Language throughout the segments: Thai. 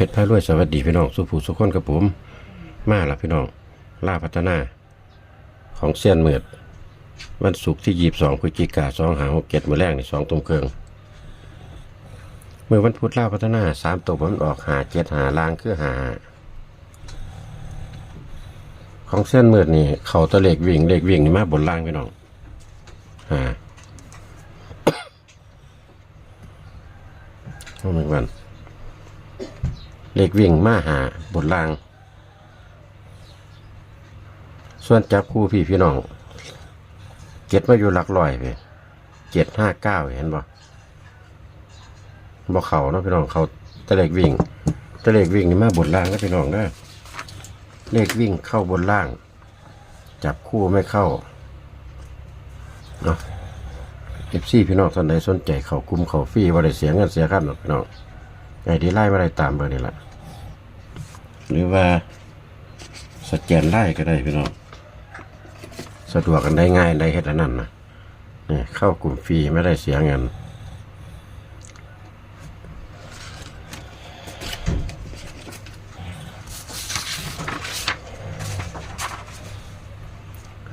เพชรพารวยสวัสดีพี่น้องสุภูสุขคนกับผม มาละพี่น้องล่าพัฒนา ของเซียนเมือดวันศุกร์ที่ยีบสองพฤศจิกาสองหาหกเจ็ดมือแรกในสองตุ่มเครื่องเมื่อวันพุธล่าพัฒนาสามตัวมันออกหาเจ็ดหาลางคือหา ของเส้นเมือดนี่เขาตะเล็กวิ่งเล็กวิ่งนี่มาบนล่างพี่น้องหาโอ้ไม่วัน เล็กวิ่งมาหาบนล่าง ส่วนจับคู่พี่พี่น้องเจ็ดมาอยู่หลักร้อยไปเจ็ดห้าเก้าเห็นบ่บ่เขาเนาะพี่น้องเขาตะเล็กวิ่งตะเล็กวิ่งนี่มาบนล่างนะพี่น้องนะเลขวิ่งเข้าบนล่าง จับคู่ไม่เข้าเนาะเอฟซีพี่น้องท่านใดสนใจเขากลุ่มเขาฟรีว่าได้เสียเงินเสียค่าหรอกพี่น้องไอ้ที่ไล่มาได้ตามเบอร์นี่แหละ หรือว่าสแกนไล่ก็ได้พี่น้องสะดวกกันได้ง่ายได้เฮ็ดอันนั้นนะนี่เข้ากลุ่มฟรีไม่ได้เสียเงิน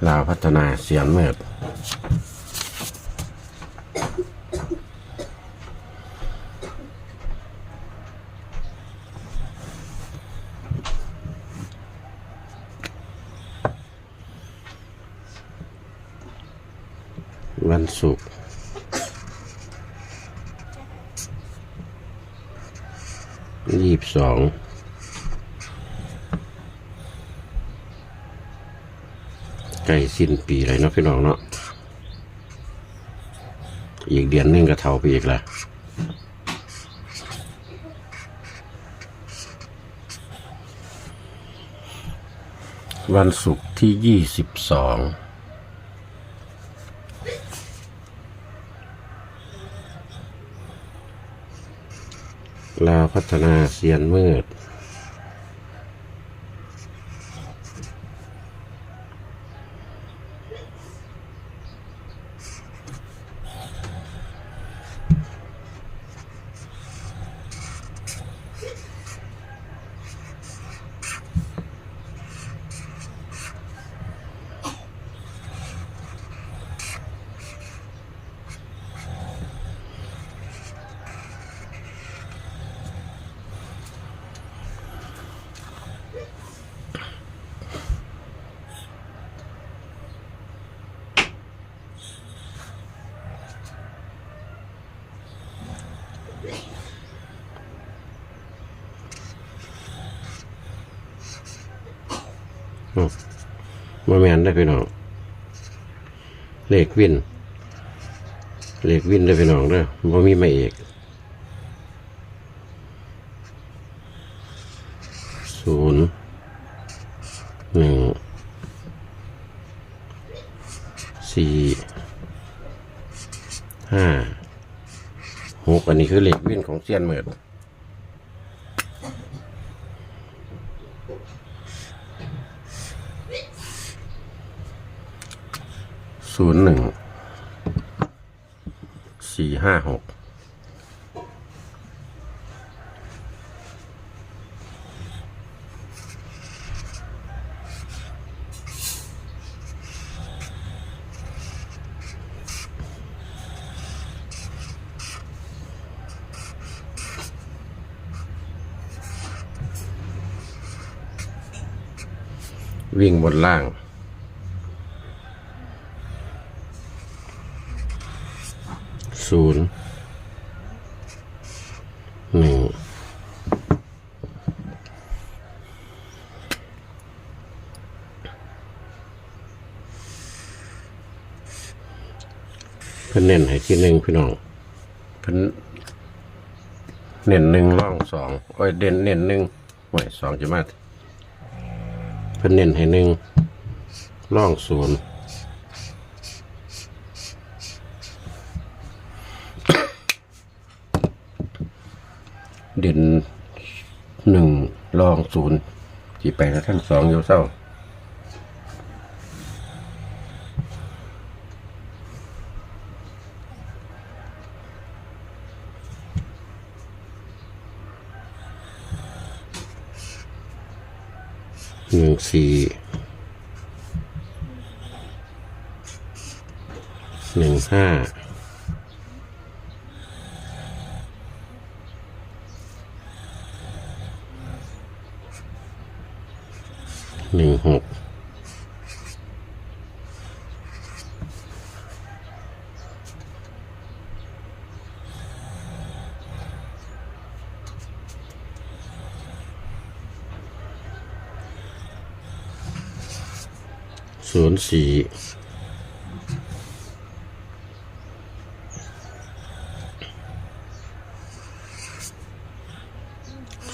ลาวพัฒนาเสียนเมือด วันศุกร์ยี่สิบสองใกล้สิ้นปีเลยเนาะพี่น้องเนาะอีกเดือนหนึงก็เท่าไปอีกละวันศุกร์ที่ยี่สิบสอง ลาวพัฒนาเซียนมืดอาแมนได้พี่น้อง เลขวิน เลขวินได้พี่น้องเด้อบ่มีไม่เอกศูนย์หนึ่งสี่ห้าหกอันนี้คือเลขวินของเซียนเหมือด ศูนย์หนึ่งสี่ห้าหกวิ่งบนล่าง ศูนย์หนึ่งเพิ่นเน้นให้ที่หนึ่งพี่น้องเพิ่นเน้นหนึ่งร่องสองโอ้ยเด่นเน้นหนึ่งโอ้ยสองจะมาเพิ่นเน้นให้หนึ่งร่องศูนย์ เด่นหนึ่งลองศูนย์ที่ไปแล้ทั้งสองโยเซ่าหนึ่งสี่หนึ่งห้า หนึ่งหกศูนย์สี่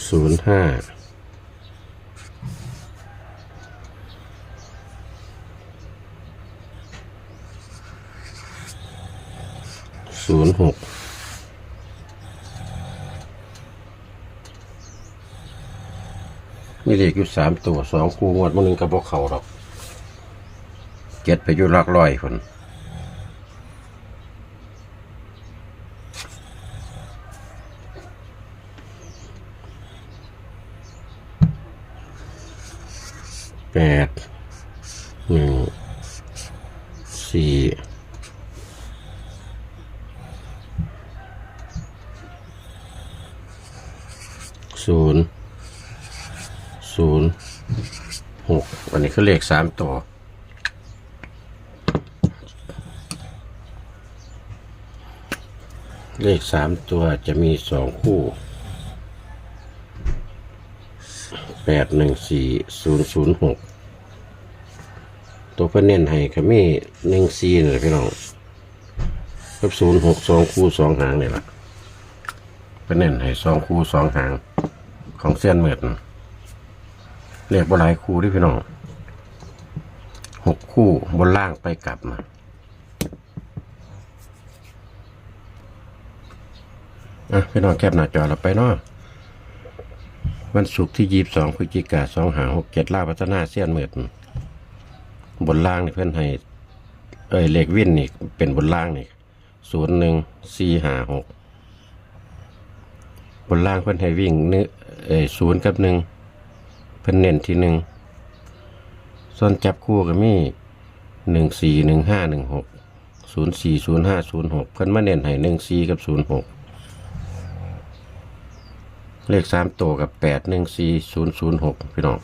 ศูนย์ห้าศูนย์ หกมีเลขอยู่สามตัวสองคู่งวดมันหนึ่งกระบอกเขาหรอกเจ็ดไปอยู่หลักร้อยคนแปดหนึ่งสี่ศูนย์ ศูนย์หกอันนี้คือเลขสามตัวเลขสามตัวจะมีสองคู่แปดหนึ่งสี่ศูนย์ศูนย์หกตัวเพื่อนเน้นให้ก็มีหนึ่งสี่นี่แหละพี่น้องกับศูนย์หกสองคู่สองหางนี่แหละเพื่อนเน้นให้สองคู่สองหางของเส้นเหมือน เลขบหลายคู่ด้วยพี่น้องหกคู่บนล่างไปกลับมาอะพี่น้องแคบหน้าจอเราไปเนาะวันศุกร์ที่ยีบสองพฤศจิกาสองหาหกเจ็ดล่าพัฒนาเสี้ยนเหมือดบนล่างนี่เพื่อนให้เอ้ยเลขวินนี่เป็นบนล่างนี่ศูนย์หนึ่งสี่หาหกบนล่างเพื่อนให้วิ่งเนึเอ้ยศูนย์กับหนึ่ง เพื่อนเน้นที่หนึ่งส่วนจับคู่ก็มีหนึ่งสี่หนึ่งห้าหนึ่งหกศูนย์สี่ศูนย์ห้าศูนย์หกเพื่อนมาเน้นให้หนึ่งสี่กับศูนย์หกเลขสามตัวกับแปดหนึ่งสี่ศูนย์ศูนย์หกพี่น้อง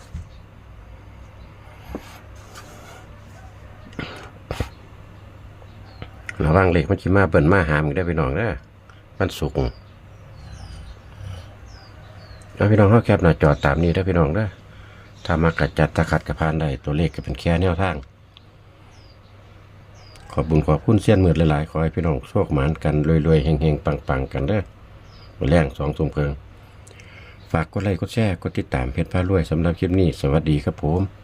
ระวังเลขมันชิมาเบิ่นมาหามอีกได้พี่น้องเด้อมันสุกแล้วพี่น้องเขาแคบหน้าจอดตามนี้ได้พี่น้องเด้ ถ้ามากระจัดตะขัดกระพานได้ตัวเลขก็เป็นแค่แนวทาง ขอบบุญขอบคุณเสี้ยนมืดหลายๆ ขอให้พี่น้องโชคหมานกันรวยๆเฮงๆ ปังๆ กันเด้อวันแรงสองทุ่มเพิง ฝากกดไลค์กดแชร์กดติดตามเพจพารวยสำหรับคลิปนี้ สวัสดีครับผม